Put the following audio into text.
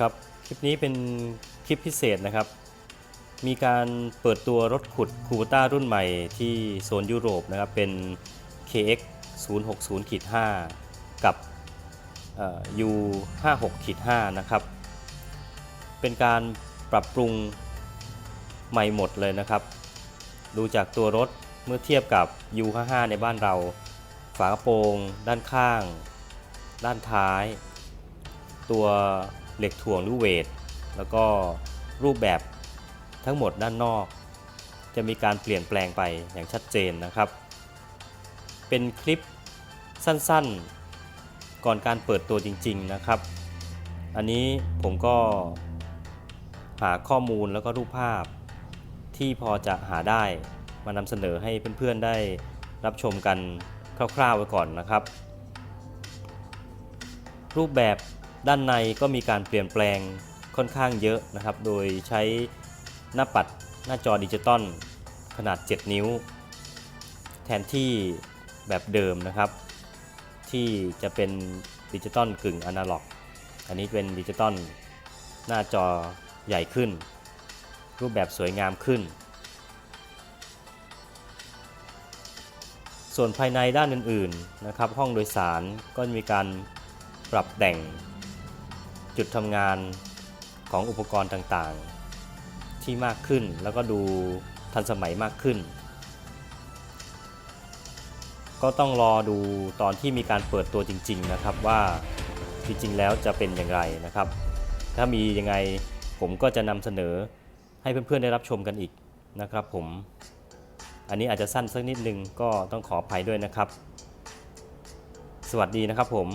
ครับคลิปนี้เป็นคลิปพิเศษนะครับ มีการเปิดตัวรถขุดคูบต้ารุ่นใหม่ที่โซนยุโรปนะครับเป็น KX 060 5 กับเอ่อ U 56 5นะครับ เป็นการปรับปรุงใหม่หมดเลยนะครับ ดูจากตัวรถเมื่อเทียบกับ U 55ในบ้านเรา ฝากระโปรง ด้านข้าง ด้านท้าย ตัว เหล็กถ่วงหรือเวท แล้วก็รูปแบบทั้งหมดด้านนอก จะมีการเปลี่ยนแปลงไปอย่างชัดเจนนะครับ เป็นคลิปสั้นๆ ก่อนการเปิดตัวจริง ๆนะครับ อันนี้ผมก็หาข้อมูลแล้วก็รูปภาพที่พอจะหาได้มานำเสนอให้เพื่อนๆได้รับชมกันคร่าวๆไว้ก่อนนะครับ รูปแบบ ด้านในก็มีการเปลี่ยนแปลงค่อนข้างเยอะนะครับ โดยใช้หน้าปัดหน้าจอดิจิตอลขนาด 7 นิ้ว แทนที่แบบเดิมนะครับ ที่จะเป็นดิจิตอลกึ่งอนาล็อก อันนี้เป็นดิจิตอลหน้าจอใหญ่ขึ้น รูปแบบสวยงามขึ้น ส่วนภายในด้านอื่นๆนะครับ ห้องโดยสารก็มีการปรับแต่ง จุดทำงานของอุปกรณ์ต่างๆ ที่มากขึ้นแล้วก็ดูทันสมัยมากขึ้น ก็ต้องรอดูตอนที่มีการเปิดตัวจริง ๆ นะครับว่าจริงๆแล้วจะเป็นอย่างไรนะครับ ถ้ามียังไงผมก็จะนำเสนอให้เพื่อนๆได้รับชมกันอีกนะครับผม อันนี้อาจจะสั้นสักนิดนึงก็ต้องขออภัยด้วยนะครับ สวัสดีนะครับผม